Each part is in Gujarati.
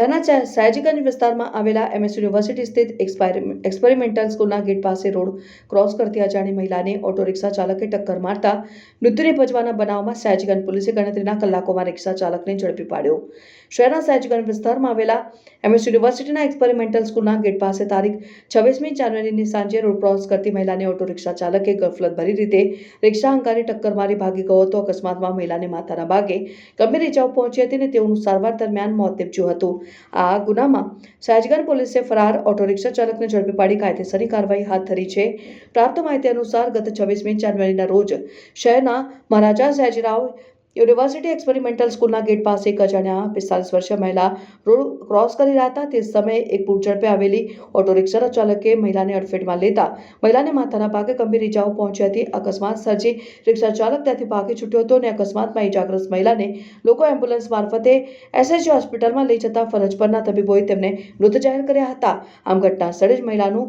ચા- સયાજીગંજ વિસ્તારમાં આવેલા એમએસ યુનિવર્સિટી સ્થિત એક્સપેરિમેન્ટલ સ્કૂલના ગેટ પાસે રોડ ક્રોસ કરતી અજાણી મહિલાને ઓટો રિક્ષા ચાલકે ટક્કર મારતા મૃત્યુને ભજવાના બનાવમાં સાયજીગંજ પોલીસે ગણતરીના કલાકોમાં રિક્ષા ચાલકને ઝડપી પાડ્યો. શહેરના સાયજીગંજ વિસ્તારમાં આવેલા એમએસ યુનિવર્સિટીના એક્સપેરિમેન્ટલ સ્કૂલના ગેટ પાસે તારીખ છવ્વીસમી જાન્યુઆરીની સાંજે રોડ ક્રોસ કરતી મહિલાને ઓટો રિક્ષા ચાલકે ગફલત ભરી રીતે રિક્ષા અંકારી ટક્કર મારી ભાગી ગયો હતો. અકસ્માતમાં મહિલાને માથાના ભાગે ગંભીર ઇજાઓ પહોંચી હતી અને તેઓનું સારવાર દરમિયાન મોત નીપજ્યું હતું. આ ગુનામાં સાજગર પોલીસે ફરાર ઓટો રિક્ષા ચાલકને ઝડપી પાડી કાયદેસરની કાર્યવાહી હાથ ધરી છે. પ્રાપ્ત માહિતી અનુસાર ગત છવ્વીસમી જાન્યુઆરીના રોજ શહેરના મહારાજા સયાજીરાવ યુનિવર્સિટી એક્સપેરિમેન્ટલ સ્કૂલના ગેટ પાસે એક અજાણ્યા પિસ્તાલીસ વર્ષીય મહિલા રોડ ક્રોસ કરી રહ્યા હતા. તે સમયે એક પૂર ઝડપે આવેલી ઓટો રિક્ષાના ચાલકે મહિલાને અડફેટમાં લેતા મહિલાને માથાના ભાગે ગંભીર ઇજાઓ પહોંચી હતી. અકસ્માત સર્જી રિક્ષા ચાલક ત્યાંથી ભાગી છૂટ્યો હતો અને અકસ્માતમાં ઇજાગ્રસ્ત મહિલાને લોકો એમ્બ્યુલન્સ મારફતે એસએચજી હોસ્પિટલમાં લઈ જતા ફરજ પરના તબીબોએ તેમને મૃત જાહેર કર્યા હતા. આમ ઘટના સ્થળે જ મહિલાનું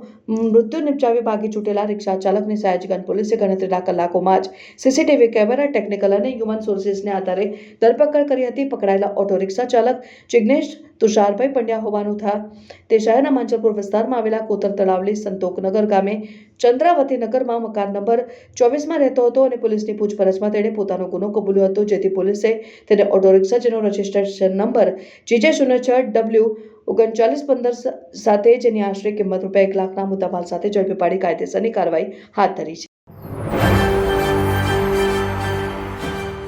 મૃત્યુ નિપજાવી ભાગી છૂટેલા રિક્ષા ચાલકની સયાજીગંજ પોલીસે ગણતરીના કલાકોમાં જ સીસીટીવી કેમેરા, ટેકનિકલ અને હ્યુમન સોર્સિસને આધારે ધરપકડ કરી હતી પકડાયેલા ઓટો રિક્ષા ચાલક જિજ્ઞેશ તુષારભાઈ પંડ્યા હોવાનું થા તે શહેરના માંજલપુર વિસ્તારમાં આવેલા કોતર તળાવલી સંતોકનગર ગામે ચંદ્રાવતી નગરમાં મકાન નંબર ચોવીસમાં રહેતો હતો અને પોલીસની પૂછપરછમાં તેણે પોતાનો ગુનો કબૂલ્યો હતો જેથી પોલીસે તેને ઓટો રિક્ષા જેનો રજિસ્ટ્રેશન નંબર જીજે શૂન્ય છ ડબલ્યુ ઓગણચાલીસ પંદર સાથે જેની આશરે કિંમત રૂપિયા એક લાખના મુદ્દામાલ સાથે ઝડપી પાડી કાયદેસરની કાર્યવાહી હાથ ધરી છે